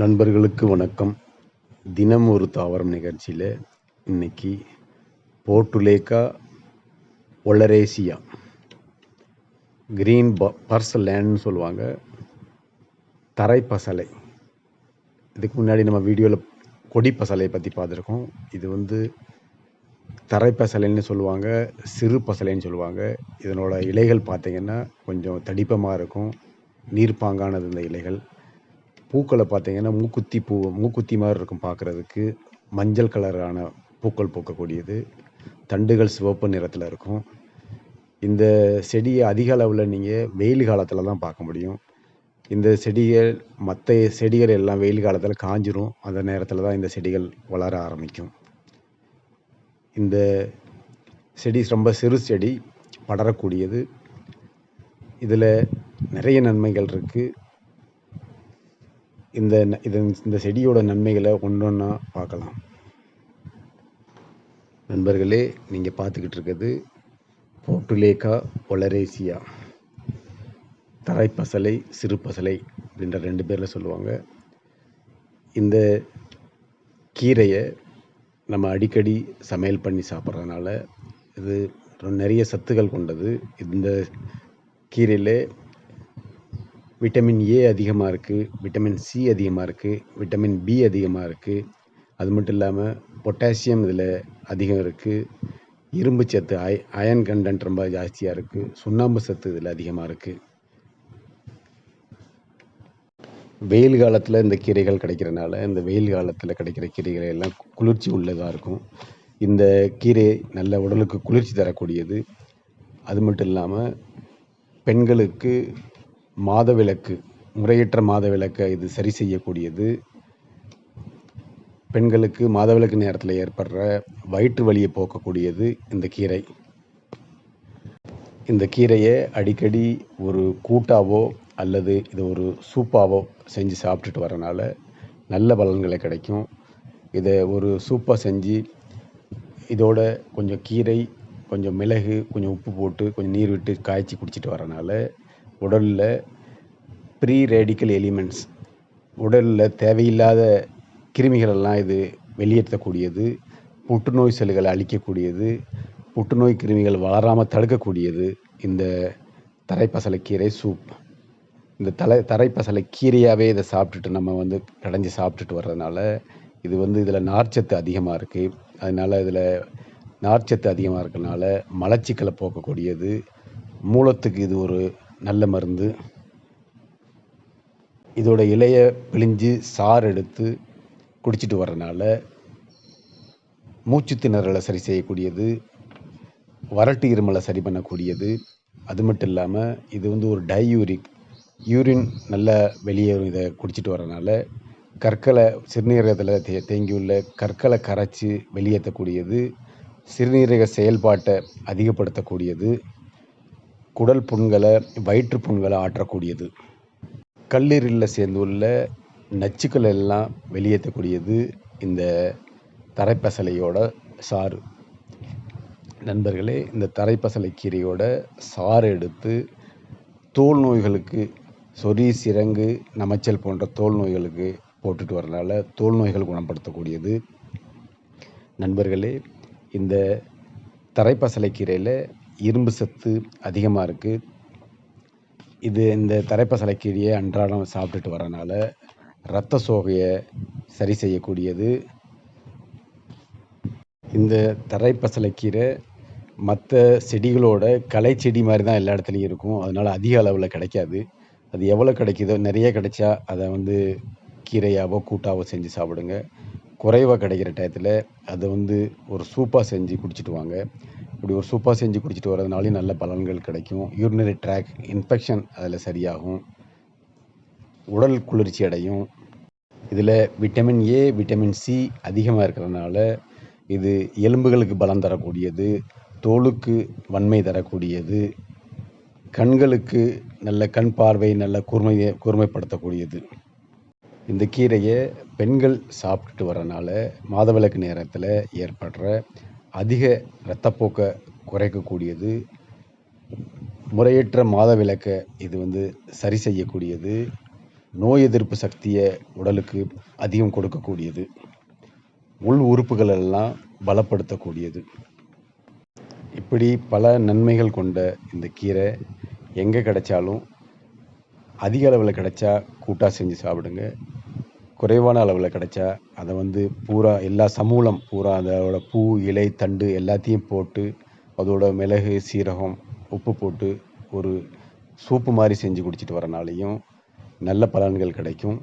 நண்பர்களுக்கு வணக்கம். தினம் ஒரு தாவரம் நிகழ்ச்சியில் இன்னைக்கு போர்ட்டுலேக்கா ஒலரேசியா. கிரீன் ப பர்சலேன்னு சொல்லுவாங்க. தரை பசலை. இதுக்கு முன்னாடி நம்ம வீடியோவில் கொடி பசலையை பற்றி பார்த்துருக்கோம். இது வந்து தரை பசலைன்னு சொல்லுவாங்க சிறு பசலைன்னு சொல்லுவாங்க. இதனோட இலைகள் பார்த்திங்கன்னா கொஞ்சம் தடிப்பமாக இருக்கும். நீர்ப்பாங்கானது இந்த இலைகள். பூக்களை பார்த்தீங்கன்னா மூக்குத்தி பூ மூக்குத்தி மாதிரி இருக்கும் பார்க்குறதுக்கு. மஞ்சள் கலரான பூக்கள் பூக்கக்கூடியது. தண்டுகள் சிவப்பு நிறத்தில் இருக்கும். இந்த செடியை அதிக அளவில் நீங்கள் வெயில் காலத்தில் தான் பார்க்க முடியும். இந்த செடிகள் மற்ற செடிகள் எல்லாம் வெயில் காலத்தில் காஞ்சிரும். அந்த நேரத்தில் தான் இந்த செடிகள் வளர ஆரம்பிக்கும். இந்த செடி ரொம்ப சிறு செடி படரக்கூடியது. இதில் நிறைய நன்மைகள் இருக்குது இந்த ந- இதன் இந்த செடியோட நன்மைகளை ஒன்றொன்றா பார்க்கலாம். நண்பர்களே நீங்கள் பார்த்துக்கிட்டு இருக்கிறது போர்ட்டுலேக்கா ஒலரேசியா. தரைப்பசலை சிறு பசலை அப்படின்ற ரெண்டு பேரில் சொல்லுவாங்க. இந்த கீரையை நம்ம அடிக்கடி சமையல் பண்ணி சாப்பிட்றதுனால இது நிறைய சத்துக்கள் கொண்டது. இந்த கீரையில் விட்டமின் ஏ அதிகமாக இருக்குது விட்டமின் சி அதிகமாக இருக்குது விட்டமின் பி அதிகமாக இருக்குது அது மட்டும் இல்லாமல் பொட்டாசியம் இதில் அதிகம் இருக்குது இரும்பு சத்து அய அயன் கண்டென்ட் ரொம்ப ஜாஸ்தியாக இருக்குது சுண்ணாம்பு சத்து இதில் அதிகமாக இருக்குது வெயில் காலத்தில் இந்த கீரைகள் கிடைக்கிறனால இந்த வெயில் காலத்தில் கிடைக்கிற கீரைகள் எல்லாம் குளிர்ச்சி உள்ளதாக இருக்கும். இந்த கீரை நல்ல உடலுக்கு குளிர்ச்சி தரக்கூடியது. அது மட்டும் இல்லாமல் பெண்களுக்கு மாதவிலக்கு முறையற்ற மாதவிலக்கை இது சரி செய்யக்கூடியது. பெண்களுக்கு மாதவிலக்கு நேரத்தில் ஏற்படுற வயிற்று வலியை போக்கக்கூடியது இந்த கீரை. இந்த கீரையை அடிக்கடி ஒரு கூட்டாவோ அல்லது இது ஒரு சூப்பாவோ செஞ்சு சாப்பிட்டுட்டு வரனால நல்ல பலன்களை கிடைக்கும். இதை ஒரு சூப்பாக செஞ்சு இதோட கொஞ்சம் கீரை கொஞ்சம் மிளகு கொஞ்சம் உப்பு போட்டு கொஞ்சம் நீர் விட்டு காய்ச்சி குடிச்சிட்டு வரனால உடலில் ப்ரீ ரேடிக்கல் எலிமெண்ட்ஸ் உடலில் தேவையில்லாத கிருமிகளெல்லாம் இது வெளியேற்றக்கூடியது புற்றுநோய் செல்களை அழிக்கக்கூடியது புற்றுநோய் கிருமிகள் வளராமல் தடுக்கக்கூடியது இந்த தரைப்பசலைக்கீரை சூப் இந்த தலை தரைப்பசலை கீரையாகவே இதை சாப்பிட்டுட்டு நம்ம வந்து கடைஞ்சி சாப்பிட்டுட்டு வர்றதுனால இது வந்து இதில் நார்ச்சத்து அதிகமாக இருக்குது அதனால் இதில் நார்ச்சத்து அதிகமாக இருக்கறனால மலச்சிக்கலை போக்கக்கூடியது. மூலத்துக்கு இது ஒரு நல்ல மருந்து. இதோட இலையை பிழிஞ்சு சாறு எடுத்து குடிச்சிட்டு வர்றனால மூச்சு திணறலை சரி செய்யக்கூடியது வறட்டு இருமலை சரி பண்ணக்கூடியது. அது மட்டும் இல்லாமல் இது வந்து ஒரு டையூரிக் யூரின் நல்லா வெளியேறும் இதை குடிச்சிட்டு வரனால கற்களை சிறுநீரகத்தில் தே தேங்கியுள்ள கற்களை கரைச்சி வெளியேற்றக்கூடியது. சிறுநீரக செயல்பாட்டை அதிகப்படுத்தக்கூடியது. குடல் புண்களை வயிற்று புண்களை ஆற்றக்கூடியது. கல்லீரலில் சேர்ந்துள்ள நச்சுக்கள் எல்லாம் வெளியேற்றக்கூடியது இந்த தரைப்பசலையோட சாறு. நண்பர்களே இந்த தரைப்பசலை கீரையோட சாறு எடுத்து தோல் நோய்களுக்கு சொறி சிரங்கு நமைச்சல் போன்ற தோல் நோய்களுக்கு போட்டுட்டு வரனால தோல் நோய்கள் குணப்படுத்தக்கூடியது. நண்பர்களே இந்த தரைப்பசலை கீரையில் இரும்பு சத்து அதிகமாக இருக்குது இது இந்த தரைப்பசலை கீரையை அன்றாடம் சாப்பிட்டுட்டு வரனால இரத்த சோகையை சரி செய்யக்கூடியது. இந்த தரைப்பசலைக்கீரை மற்ற செடிகளோட களை செடி மாதிரி தான் எல்லா இடத்துலையும் இருக்கும். அதனால் அதிக அளவில் கிடைக்காது. அது எவ்வளோ கிடைக்குதோ நிறைய கிடைச்சா அதை வந்து கீரையாவோ கூட்டாவோ செஞ்சு சாப்பிடுங்க. குறைவாக கிடைக்கிற டயத்தில் அதை வந்து ஒரு சூப்பாக செஞ்சு குடிச்சிட்டு வாங்க. இப்படி ஒரு சூப்பாக செஞ்சு குடிச்சிட்டு வரதுனாலையும் நல்ல பலன்கள் கிடைக்கும். யூரினரி ட்ராக் இன்ஃபெக்ஷன் அதில் சரியாகும். உடல் குளிர்ச்சி அடையும். இதில் விட்டமின் ஏ விட்டமின் சி அதிகமாக இருக்கிறதுனால இது எலும்புகளுக்கு பலம் தரக்கூடியது தோலுக்கு வன்மை தரக்கூடியது கண்களுக்கு நல்ல கண் பார்வை நல்ல கூர்மையை கூர்மைப்படுத்தக்கூடியது. இந்த கீரையை பெண்கள் சாப்பிட்டுட்டு வரனால மாதவிலக்கு நேரத்தில் ஏற்படுற அதிக இரத்தப்போக்கை குறைக்கக்கூடியது. முறையற்ற மாதவிலக்கை இது வந்து சரி செய்யக்கூடியது. நோய் எதிர்ப்பு சக்தியை உடலுக்கு அதிகம் கொடுக்கக்கூடியது. உள் உறுப்புகள் எல்லாம் பலப்படுத்தக்கூடியது. இப்படி பல நன்மைகள் கொண்ட இந்த கீரை எங்கே கிடைச்சாலும் அதிக அளவில் கிடைச்சா கூட்டாக செஞ்சு சாப்பிடுங்க. குறைவான அளவில் கிடைச்சா அதை வந்து பூரா எல்லா சமூலம் பூரா அதோட பூ இலை தண்டு எல்லாத்தையும் போட்டு அதோட மிளகு சீரகம் உப்பு போட்டு ஒரு சூப்பு மாதிரி செஞ்சு குடிச்சிட்டு வரனாலையும் நல்ல பலன்கள் கிடைக்கும்.